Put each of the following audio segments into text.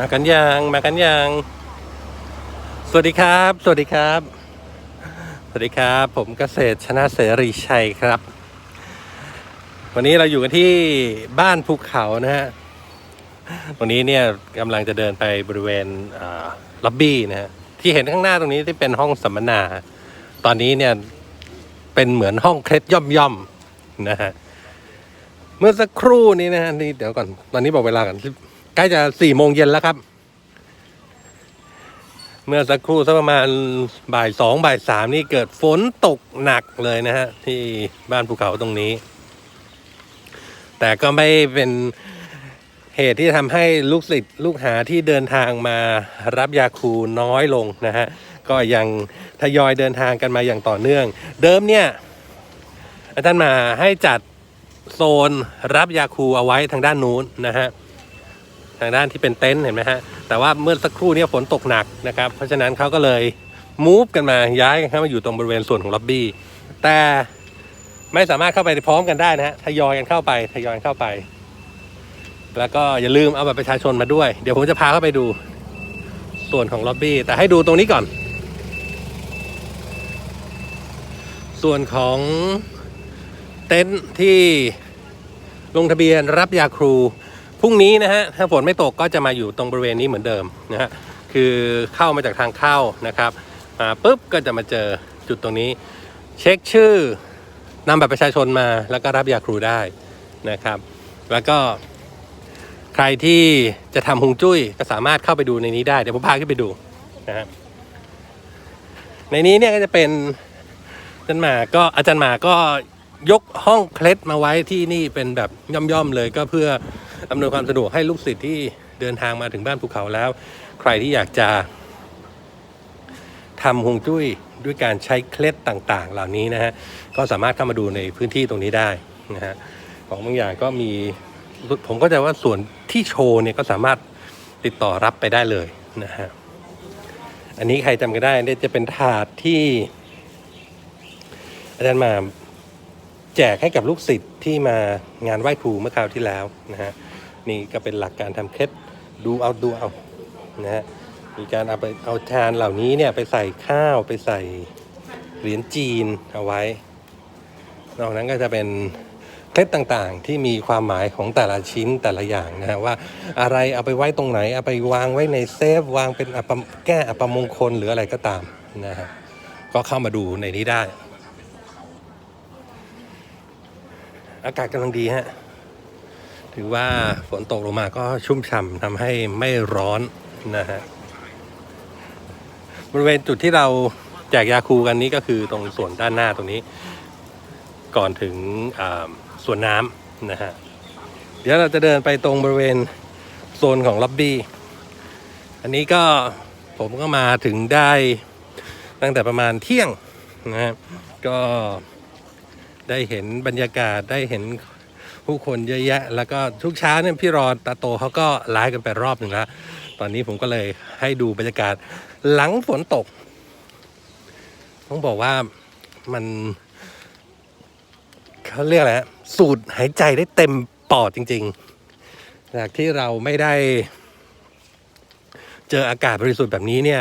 มากันยังมากันยังสวัสดีครับ สวัสดีครับ สวัสดีครับ ผมเกษตรชนะเสรีชัยครับ วันนี้เราอยู่กันที่บ้านภูเขานะฮะวันนี้เนี่ยกำลังจะเดินไปบริเวณล็อบบี้นะฮะที่เห็นข้างหน้าตรงนี้ที่เป็นห้องสัมมนา ตอนนี้เนี่ยเป็นเหมือนห้องเคล็ดย่อมย่อมๆนะฮะเมื่อสักครู่นี้นะฮะนี่เดี๋ยวก่อนตอนนี้บอกเวลากัน ใกล้จะสี่โมงเย็นแล้วครับ เมื่อสักครู่สักประมาณบ่ายสองบ่ายสามนี่เกิดฝนตกหนักเลยนะฮะ ที่บ้านภูเขาตรงนี้ แต่ก็ไม่เป็นเหตุที่ทำให้ลูกศิษย์ลูกหาที่เดินทางมารับยาคูน้อยลงนะฮะ ก็ยังทยอยเดินทางกันมาอย่างต่อเนื่อง เดิมเนี่ยอาจารย์มาให้จัดโซนรับยาคูเอาไว้ทางด้านนู้นนะฮะ ทางด้านที่เป็นเต็นท์เห็นไหมฮะแต่ว่าเมื่อสักครู่นี้ฝนตกหนักนะครับ เพราะฉะนั้นเขาก็เลยมูฟกันมาย้ายกันเข้ามาอยู่ตรงบริเวณส่วนของล็อบบี้แต่ไม่สามารถเข้าไปพร้อมกันได้นะฮะทยอยกันเข้าไปทยอยกันเข้าไป แล้วก็อย่าลืมเอาบัตรประชาชนมาด้วย เดี๋ยวผมจะพาเข้าไปดูส่วนของล็อบบี้แต่ให้ดูตรงนี้ก่อน ส่วนของเต็นท์ที่ลงทะเบียนรับยาครู พรุ่งนี้นะฮะถ้าฝนไม่ตกก็จะมาอยู่ตรงบริเวณนี้เหมือนเดิมนะฮะคือเข้ามาจากทางเข้านะครับมาปุ๊บก็จะมาเจอจุดตรงนี้ เช็คชื่อนำบัตรประชาชนมาแล้วก็รับยาครูได้นะครับ แล้วก็ใครที่จะทำฮงจุ้ยก็สามารถเข้าไปดูในนี้ได้ เดี๋ยวผมพาขึ้นไปดูนะฮะในนี้เนี่ยก็จะเป็นอาจารย์หมาก็อาจารย์หมาก็ยกห้องเคล็ดมาไว้ที่นี่เป็นแบบย่อมๆเลยก็เพื่อ อำนวยความสะดวกให้ลูกศิษย์ที่เดินทางมาถึงบ้านภูเขาแล้ว ใครที่อยากจะทำฮวงจุ้ยด้วยการใช้เคล็ดต่างๆ เหล่านี้นะฮะก็สามารถเข้ามาดูในพื้นที่ตรงนี้ได้นะฮะของบางอย่างก็มีผมก็จะว่าส่วนที่โชว์เนี่ยก็สามารถติดต่อรับไปได้เลยนะฮะอันนี้ใครจำกันได้เนี่ยจะเป็นถาดที่อาจารย์มาแจกให้กับลูกศิษย์ที่มางานไหว้ครูเมื่อคราวที่แล้วนะฮะ นี่ก็เป็นหลักการทำเคล็ดดูเอาดูเอานะฮะมีการเอาไปเอาจานเหล่านี้เนี่ยไปใส่ข้าวไปใส่เหรียญจีนเอาไว้ นอกนั้นก็จะเป็นเคล็ดต่างๆ ที่มีความหมายของแต่ละชิ้นแต่ละอย่างนะฮะว่าอะไรเอาไปไว้ตรงไหน เอาไปวางไว้ในเซฟ วางเป็นอัปแก้อัปมงคลหรืออะไรก็ตามนะฮะก็เข้ามาดูในนี้ได้ อากาศกำลังดีฮะ ถือว่าฝนตกลงมาก็ชุ่มฉ่ำทำให้ไม่ร้อนนะฮะบริเวณจุดที่เราแจกยาคูกันนี้ก็คือตรงส่วนด้านหน้าตรงนี้ ก่อนถึงส่วนน้ำนะฮะเดี๋ยวเราจะเดินไปตรงบริเวณโซนของล็อบบี้อันนี้ก็ผมก็มาถึงได้ตั้งแต่ประมาณเที่ยงนะฮะก็ได้เห็นบรรยากาศได้เห็น ผู้คนเยอะแยะ แล้วก็ทุกเช้าเนี่ยพี่รอตาโตเขาก็ไลฟ์กันไปรอบหนึ่งแล้วตอนนี้ผมก็เลยให้ดูบรรยากาศหลังฝนตก ต้องบอกว่ามันเขาเรียกอะไรฮะสูดหายใจได้เต็มปอดจริง ๆ จากที่เราไม่ได้ เจออากาศบริสุทธิ์แบบนี้เนี่ย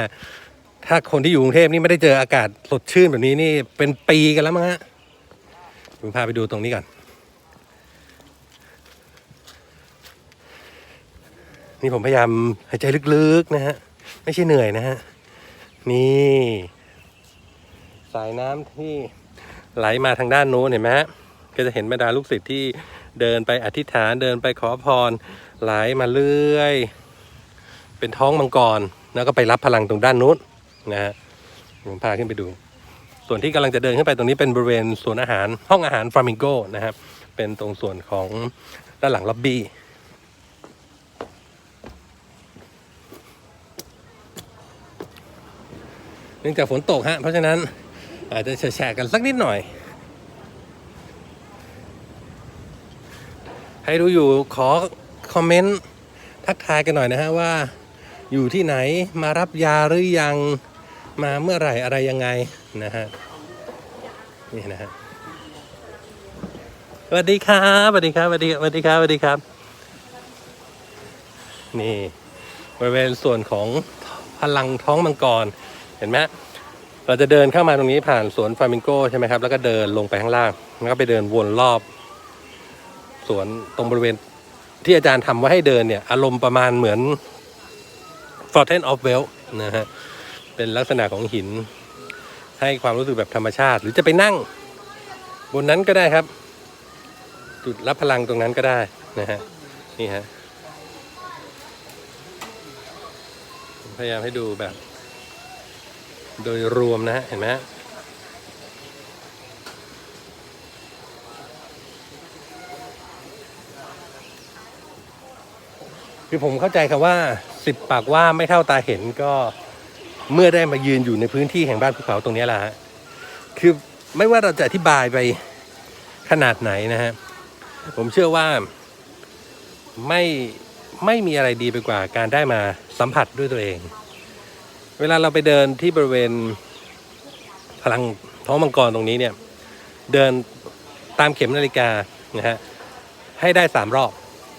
ถ้าคนที่อยู่กรุงเทพนี่ไม่ได้เจออากาศสดชื่นแบบนี้นี่เป็นปีกันแล้วมั้งฮะผมพาไปดูตรงนี้ก่อน นี่ผมพยายามหายใจลึกๆนะฮะ ไม่ใช่เหนื่อยนะฮะ นี่ สายน้ำที่ไหลมาทางด้านโน้นเห็นไหมฮะก็จะเห็นบรรดาลูกศิษย์ที่เดินไปอธิษฐานเดินไปขอพรไหลมาเรื่อย เป็นท้องมังกร แล้วก็ไปรับพลังตรงด้านนู้นนะฮะผมพาขึ้นไปดู ส่วนที่กำลังจะเดินขึ้นไปตรงนี้เป็นบริเวณสวนอาหารห้องอาหารฟลามิงโกนะครับเป็นตรงส่วนของด้านหลังล็อบบี้ นื่องจากฝนตกฮะเพราะฉะนั้นอาจจะแฉะกันสักนิดหน่อย ให้ดูอยู่ขอคอมเมนต์ทักทายกันหน่อยนะฮะว่าอยู่ที่ไหนมารับยาหรือยังมาเมื่อไหร่อะไรยังไงนะฮะนี่นะฮะสวัสดีครับสวัสดีครับสวัสดีสวัสดีครับสวัสดีครับ นี่บริเวณส่วนของพลังท้องมังกร เห็นไหมเราจะเดินเข้ามาตรงนี้ผ่านสวนฟามิงโกใช่ไหมครับ แล้วก็เดินลงไปข้างล่างแล้วก็ไปเดินวนรอบ สวนตรงบริเวณที่อาจารย์ทำไว้ให้เดินเนี่ย อารมณ์ประมาณเหมือน Fountain of w e l l นะฮะเป็นลักษณะของหิน ให้ความรู้สึกแบบธรรมชาติ หรือจะไปนั่ง บนนั้นก็ได้ครับ จุดรับพลังตรงนั้นก็ได้นะฮะนี่ฮะพยายามให้ดูแบบ โดยรวมนะฮะเห็นไหมฮะคือผมเข้าใจคำว่าสิบปากว่าไม่เท่าตาเห็นก็เมื่อได้มายืนอยู่ในพื้นที่แห่งบ้านภูเขาตรงนี้แหละฮะคือไม่ว่าเราจะอธิบายไปขนาดไหนนะฮะผมเชื่อว่าไม่ไม่มีอะไรดีไปกว่าการได้มาสัมผัสด้วยตัวเอง เวลาเราไปเดินที่บริเวณพลังท้องมังกรตรงนี้เนี่ย เดินตามเข็มนาฬิกานะฮะให้ได้สามรอบ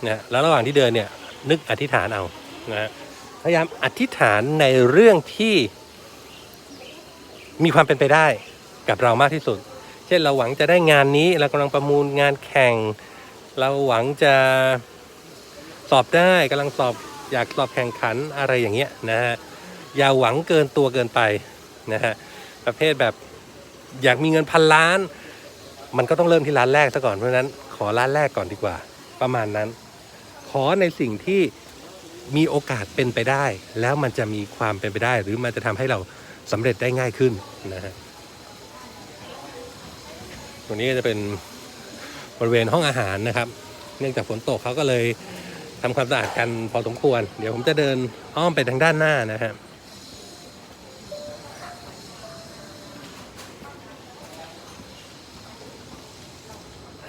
นะฮะแล้วระหว่างที่เดินเนี่ยนึกอธิษฐานเอานะฮะพยายามอธิษฐานในเรื่องที่มีความเป็นไปได้กับเรามากที่สุด เช่นเราหวังจะได้งานนี้เรากำลังประมูลงานแข่ง เราหวังจะสอบได้กำลังสอบอยากสอบแข่งขันอะไรอย่างเงี้ยนะฮะ อย่าหวังเกินตัวเกินไปนะฮะประเภทแบบอยากมีเงินพันล้าน มันก็ต้องเริ่มที่ร้านแรกซะก่อนเพราะนั้นขอร้านแรกก่อนดีกว่า ประมาณนั้น ขอในสิ่งที่มีโอกาสเป็นไปได้ แล้วมันจะมีความเป็นไปได้ หรือมันจะทำให้เราสำเร็จได้ง่ายขึ้นนะฮะตรงนี้ก็จะเป็นบริเวณห้องอาหารนะครับ เนื่องจากฝนตกเขาก็เลยทำความสะอาดกันพอสมควร เดี๋ยวผมจะเดินอ้อมไปทางด้านหน้านะฮะ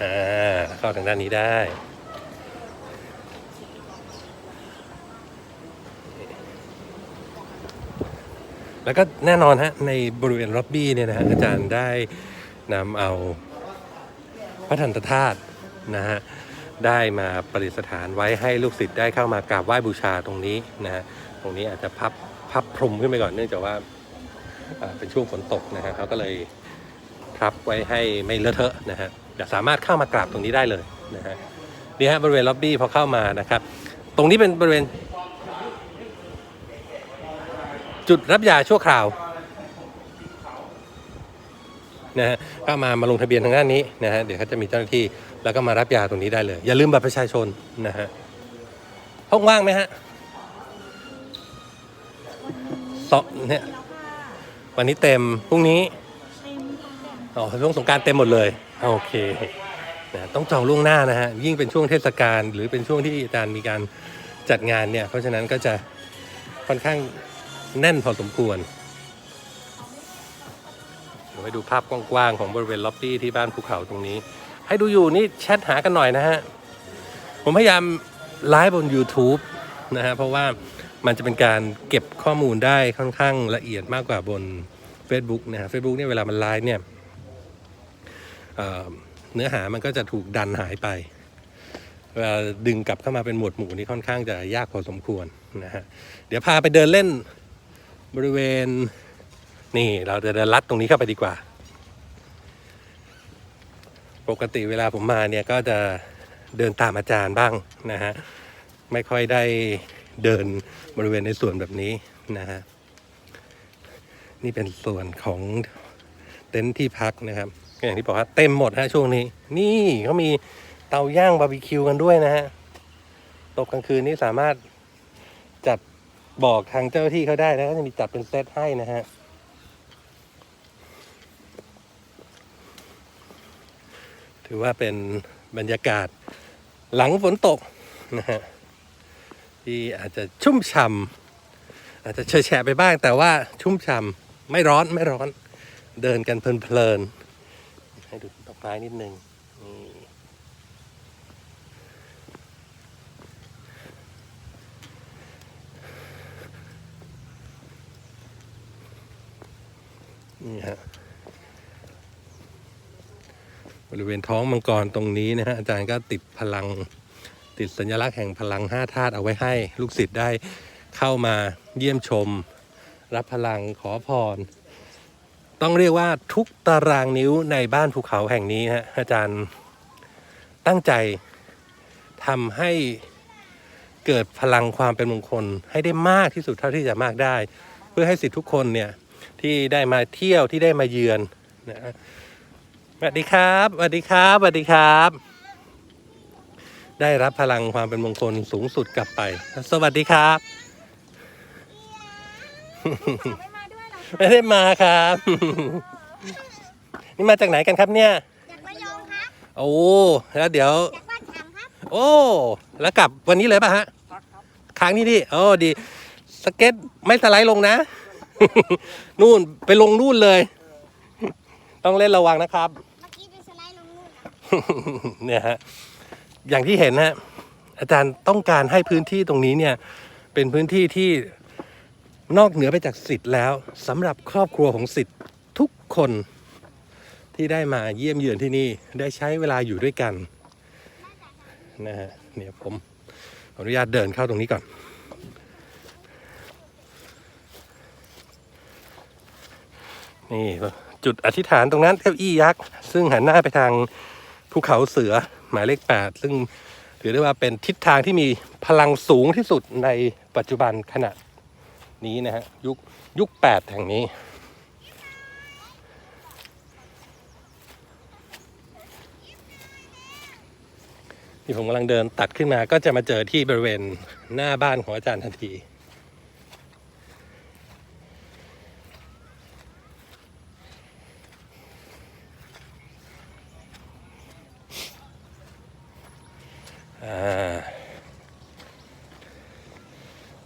อ่าเข้าทางด้านนี้ได้แล้วก็แน่นอนฮะในบริเวณล็อบบี้เนี่ยนะฮะอาจารย์ได้นำเอาพระทันตธาตุนะฮะได้มาประดิษฐานไว้ให้ลูกศิษย์ได้เข้ามากราบไหว้บูชาตรงนี้นะฮะตรงนี้อาจจะพับพับพรมขึ้นไปก่อนเนื่องจากว่าอ่าเป็นช่วงฝนตกนะฮะเขาก็เลยพับไว้ให้ไม่เลอะเทอะนะฮะ แต่สามารถเข้ามากราบตรงนี้ได้เลยนะฮะนี่ฮะบริเวณล็อบบี้พอเข้ามานะครับ ตรงนี้เป็นบริเวณ จุดรับยาชั่วคราวนะฮะก็มามาลงทะเบียนทางด้านนี้นะฮะเดี๋ยวเขาจะมีเจ้าหน้าที่แล้วก็มารับยาตรงนี้ได้เลย อย่าลืมบัตรประชาชนนะฮะห้องว่างไหมฮะสองเนี่ยวันนี้เต็มพรุ่งนี้อ๋อช่วงสงกรารเต็มหมดเลย โอเคนะต้องจองล่วงหน้านะฮะยิ่งเป็นช่วงเทศกาลหรือเป็นช่วงที่อาจารย์มีการจัดงานเนี่ย เพราะฉะนั้นก็จะค่อนข้างแน่นพอสมควรเดี๋ยวไปดูภาพกว้างๆของบริเวณล็อบบี้ที่บ้านภูเขาตรงนี้ ให้ดูอยู่นี่แชทหากันหน่อยนะฮะ ผมพยายามไลฟ์บน YouTube นะฮะ เพราะว่ามันจะเป็นการเก็บข้อมูลได้ค่อนข้างละเอียดมากกว่าบน Facebook นะฮะ Facebook เนี่ยเวลามันไลฟ์เนี่ย เนื้อหามันก็จะถูกดันหายไปเวลาดึงกลับเข้ามาเป็นหมวดหมู่นี่ค่อนข้างจะยากพอสมควรนะฮะเดี๋ยวพาไปเดินเล่นบริเวณนี่เราจะเดินลัดตรงนี้เข้าไปดีกว่า ปกติเวลาผมมาเนี่ยก็จะเดินตามอาจารย์บ้างนะฮะไม่ค่อยได้เดินบริเวณในสวนแบบนี้นะฮะนี่เป็นส่วนของเต็นท์ที่พักนะครับ ก็อย่างที่บอกว่าเต็มหมดฮะช่วงนี้ นี่เขามีเตาย่างบาร์บีคิวกันด้วยนะฮะตกกลางคืนนี่สามารถจัดบอกทางเจ้าหน้าที่เขาได้นะก็จะมีจัดเป็นเซตให้นะฮะถือว่าเป็นบรรยากาศหลังฝนตกนะฮะที่อาจจะชุ่มฉ่ำอาจจะเฉยแฉะไปบ้าง แต่ว่าชุ่มฉ่ำไม่ร้อนไม่ร้อน เดินกันเพลินๆ ไม้นิดนึงนี่นี่ฮะบริเวณท้องมังกรตรงนี้นะฮะอาจารย์ก็ติดพลังติดสัญลักษณ์แห่งพลังห้าธาตุเอาไว้ให้ลูกศิษย์ได้เข้ามาเยี่ยมชม รับพลังขอพร ต้องเรียกว่าทุกตารางนิ้วในบ้านภูเขาแห่งนี้ฮะอาจารย์ตั้งใจทำให้เกิดพลังความเป็นมงคลให้ได้มากที่สุดเท่าที่จะมากได้ เพื่อให้สิทธิทุกคนเนี่ยที่ได้มาเที่ยวที่ได้มาเยือนนะฮะสวัสดีครับสวัสดีครับสวัสดีครับ ได้รับพลังความเป็นมงคลสูงสุดกลับไป สวัสดีครับ ไม่มาด้วยเหรอไม่ได้มาครับ นี่มาจากไหนกันครับเนี่ย จากระยองครับโอ้แล้วเดี๋ยว จากบ้านฉางครับโอ้ แล้วกลับวันนี้เลยป่ะฮะค้างนี่ดิโอ้ดีสเก็ตไม่สไลด์ลงนะ นู่นไปลงนู่นเลย ต้องเล่นระวังนะครับ เมื่อกี้ไปสไลด์ลงนู่นครับเนี่ยฮะอย่างที่เห็นฮะอาจารย์ต้องการให้พื้นที่ตรงนี้เนี่ย เป็นพื้นที่ที่ นอกเหนือไปจากสิทธิ์แล้วสำหรับครอบครัวของสิทธิ์ทุกคนที่ได้มาเยี่ยมเยือนที่นี่ได้ใช้เวลาอยู่ด้วยกันนะฮะเนี่ยผมขออนุญาตเดินเข้าตรงนี้ก่อน นี่จุดอธิษฐานตรงนั้นเก้าอี้ยักษ์ ซึ่งหันหน้าไปทางภูเขาเสือหมายเลข 8 ซึ่งถือได้ว่าเป็นทิศทางที่มีพลังสูงที่สุดในปัจจุบันขณะ นี้นะฮะยุคยุคแปดแห่งนี้ ที่ผมกำลังเดินตัดขึ้นมาก็จะมาเจอที่บริเวณหน้าบ้านของอาจารย์ทันที อ่า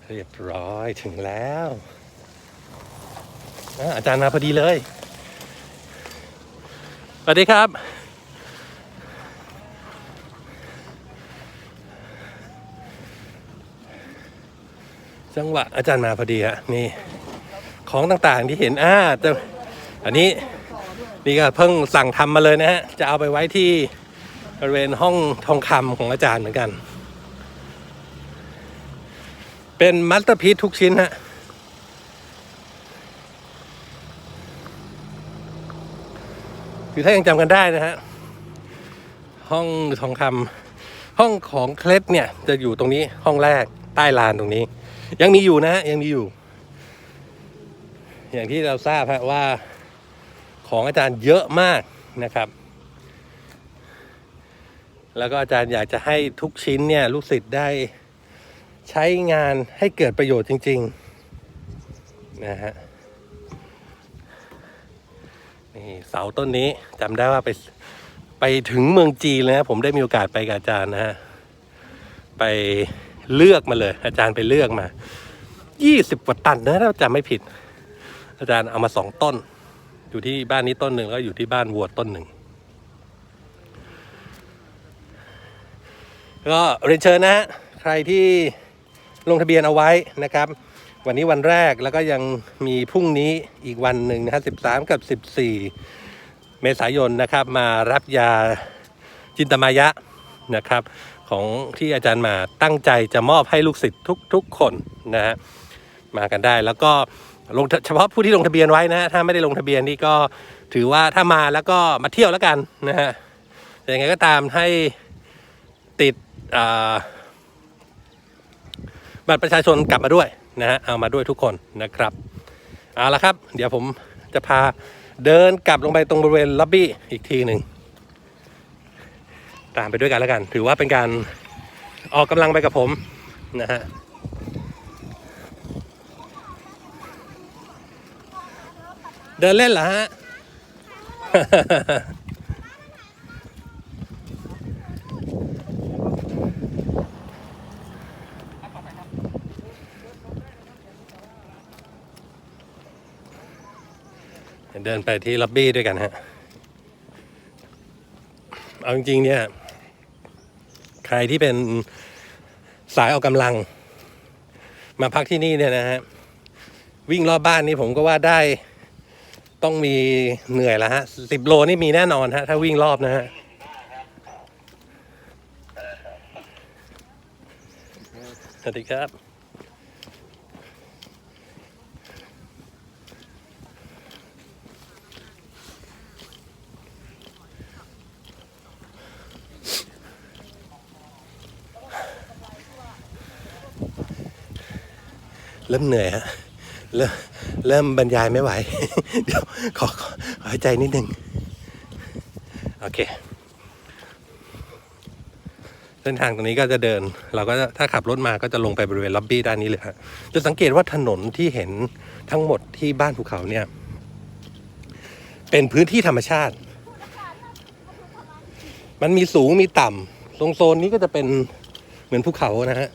เรียบร้อย ถึงแล้วอาอาจารย์มาพอดีเลยสวัสดีครับ จังหวะอาจารย์มาพอดีฮะนี่ของต่างๆที่เห็นอ่าแต่อันนี้นี่ก็เพิ่งสั่งทำมาเลยนะฮะ จะเอาไปไว้ที่บริเวณห้องทองคำของอาจารย์เหมือนกัน เป็นมัสเตอร์พี e ทุกชิ้นฮะคือถ้ายังจำกันได้นะฮะ ห้องทองคำห้องของเคล็ดเนี่ย จะอยู่ตรงนี้ห้องแรกใต้ลานตรงนี้ ยังมีอยู่นะฮะยังมีอยู่ อย่างที่เราทราบฮะว่าของอาจารย์เยอะมากนะครับ แล้วก็อาจารย์อยากจะให้ทุกชิ้นเนี่ยลูกศิษย์ได้ ใช้งานให้เกิดประโยชน์จริง ๆ นะฮะ นี่เสาต้นนี้จำได้ว่าไปไปถึงเมืองจีนเลยนะผมได้มีโอกาสไปกับอาจารย์นะฮะ ไปเลือกมาเลย อาจารย์ไปเลือกมา20กว่าตันนะถ้าจำไม่ผิด อาจารย์เอามาสองต้น อยู่ที่บ้านนี้ต้นหนึ่งแล้วอยู่ที่บ้านวัวต้นหนึ่งก็เรียนเชิญนะฮะ ใครที่ ลงทะเบียนเอาไว้นะครับ วันนี้วันแรกแล้วก็ยังมีพรุ่งนี้อีกวันหนึ่งนะฮะ13 กับ 14 เมษายนนะครับมารับยาจินตมายะนะครับของที่อาจารย์มาตั้งใจจะมอบให้ลูกศิษย์ทุก ๆ คนนะฮะมากันได้แล้วก็ลงเฉพาะผู้ที่ลงทะเบียนไว้นะถ้าไม่ได้ลงทะเบียนนี่ก็ถือว่าถ้ามาแล้วก็มาเที่ยวแล้วกันนะฮะแต่ยังไงก็ตามให้ติดอ่า บัตรประชาชนกลับมาด้วยนะฮะเอามาด้วยทุกคนนะครับเอาละครับ เดี๋ยวผมจะพาเดินกลับลงไปตรงบริเวณล็อบบี้อีกทีหนึ่งตามไปด้วยกันแล้วกัน ถือว่าเป็นการออกกำลังไปกับผมนะฮะเดินเล่นเหรอฮะ เดินไปที่ล็อบบี้ด้วยกันฮะ เอาจริงๆเนี่ย ใครที่เป็นสายออกกำลัง มาพักที่นี่เนี่ยนะฮะ วิ่งรอบบ้านนี่ผมก็ว่าได้ต้องมีเหนื่อยแล้วฮะสิบโลนี่มีแน่นอนฮะ ถ้าวิ่งรอบนะฮะสวัสดีครับ เริ่มเหนื่อยฮะเริ่มเริ่มบรรยายไม่ไหว เดี๋ยวขอขอหายใจนิดนึงโอเคเส้นทางตรงนี้ก็จะเดิน เราก็จะถ้าขับรถมาก็จะลงไปบริเวณล็อบบี้ด้านนี้เลยฮะจะสังเกตว่าถนนที่เห็นทั้งหมดที่บ้านภูเขาเนี่ย เป็นพื้นที่ธรรมชาติ มันมีสูงมีต่ำตรงโซนนี้ก็จะเป็นเหมือนภูเขานะฮะ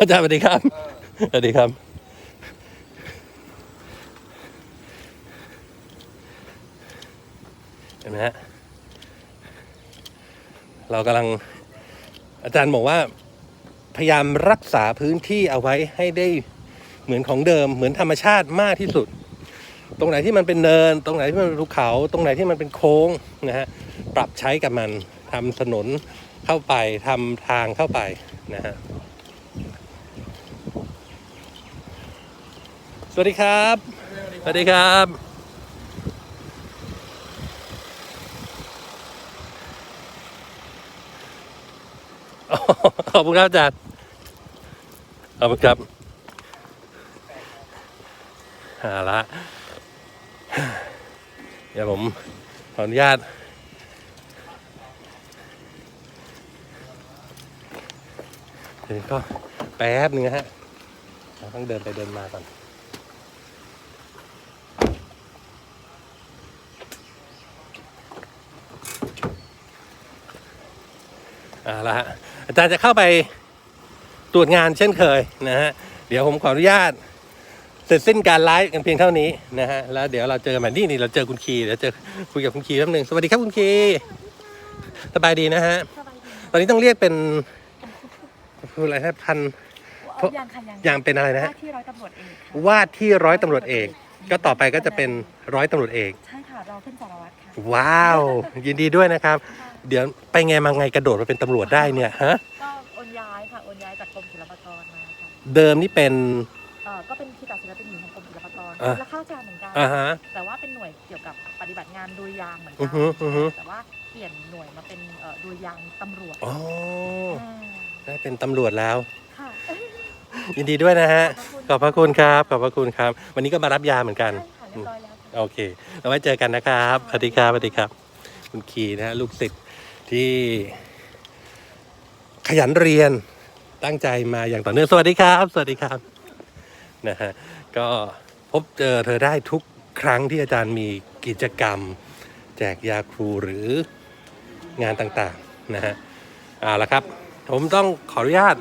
อาจารย์สวัสดีครับ สวัสดีครับ เห็นไหมฮะ เรากำลังอาจารย์บอกว่า พยายามรักษาพื้นที่เอาไว้ให้ได้เหมือนของเดิม เหมือนธรรมชาติมากที่สุด ตรงไหนที่มันเป็นเนิน ตรงไหนที่มันเป็นภูเขา ตรงไหนที่มันเป็นโค้งนะฮะ ปรับใช้กับมันทำถนนเข้าไปทำทางเข้าไปนะฮะ สวัสดีครับ สวัสดีครับอ๋อขอบคุณครับอาจารย์ขอบคุณครับหาละ เดี๋ยวผมขออนุญาตเดี๋ยวก็แป๊บหนึ่งนะฮะเราต้องเดินไปเดินมาก่อน อ่าละฮะอาจารย์จะเข้าไปตรวจงานเช่นเคยนะฮะเดี๋ยวผมขออนุญาตเสร็จสิ้นการไลฟ์กันเพียงเท่านี้นะฮะแล้วเดี๋ยวเราเจอกันใหม่นี่นี่เราเจอคุณคีเดี๋ยวเจอคุยกับคุณคีแป๊บหนึงสวัสดีครับคุณคีสบายดีนะฮะตอนนี้ต้องเรียกเป็นพูดอะไรฮะพัน เพราะ ยังค่ะยังอย่างเป็นอะไรนะว่าฮะที่ร้อยตำรวจเอกค่ะวาดที่ร้อยตำรวจเอก ก็ต่อไปก็จะเป็นร้อยตำรวจเอก ใช่ค่ะรองขึ้นสารวัตรค่ะ ว้าว ยินดีด้วยนะครับ เดี๋ยวไปไงมาไงกระโดดมาเป็นตำรวจได้เนี่ยฮะก็โอนย้ายค่ะโอนย้ายจากกรมศิลปากรมาค่ะเดิมนี่เป็น เอ่อก็เป็นที่ตัดศิลปินหญิงของกรมศิลปากรอะ และข้าราชการเหมือนกันอ่าฮะ แต่ว่าเป็นหน่วยเกี่ยวกับปฏิบัติงานดุริยางค์เหมือนกัอือฮึอือฮึ แต่ว่าเปลี่ยนหน่วยมาเป็นเอ่อดุริยางค์ตำรวจอ๋ออ่าได้เป็นตำรวจแล้ว ค่ะยินดีด้วยนะฮะขขออบบพพระระคุคุณณครับ ขอบพระคุณครับ วันนี้ก็มารับยาเหมือนกัน ใช่ค่ะเรียบร้อยแล้วค่ะ โอเคเอาไว้เจอกันนะครับสวัสดีครับสวัสดีครับ คุณคีนะฮะลูกศิษย์ที่ขยันเรียนตั้งใจมาอย่างต่อเนื่องสวัสดีครับ สวัสดีครับนะฮะก็พบเจอเธอได้ทุกครั้งที่อาจารย์มีกิจกรรม แจกยาครูหรืองานต่างๆนะฮะเอาละครับ ผมต้องขออนุญาต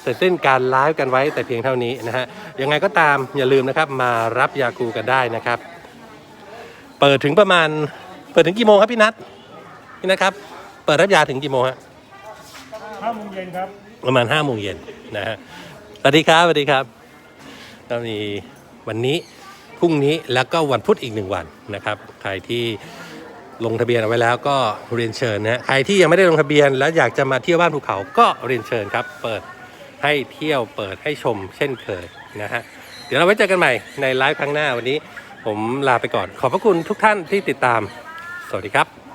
เสร็จสิ้นการไลฟ์กันไว้แต่เพียงเท่านี้นะฮะยังไงก็ตามอย่าลืมนะครับมารับยาครูกันได้นะครับ เปิดถึงประมาณ เปิดถึงกี่โมงครับพี่นัทพี่นัทครับ เปิดรับยาถึงกี่โมงฮะห้าโมงเย็นครับ ประมาณห้าโมงเย็นนะฮะสวัสดีครับสวัสดีครับก็มีวันนี้พรุ่งนี้แล้วก็วันพุธอีกหนึ่งวันนะครับ ใครที่ลงทะเบียนเอาไว้แล้วก็เรียนเชิญนะฮะใครที่ยังไม่ได้ลงทะเบียน แล้วอยากจะมาเที่ยวบ้านภูเขาก็เรียนเชิญครับ เปิดให้เที่ยวเปิดให้ชมเช่นเคยนะฮะเดี๋ยวเราไว้เจอกันใหม่ในไลฟ์ครั้งหน้าวันนี้ ผมลาไปก่อน ขอบพระคุณทุกท่านที่ติดตาม สวัสดีครับ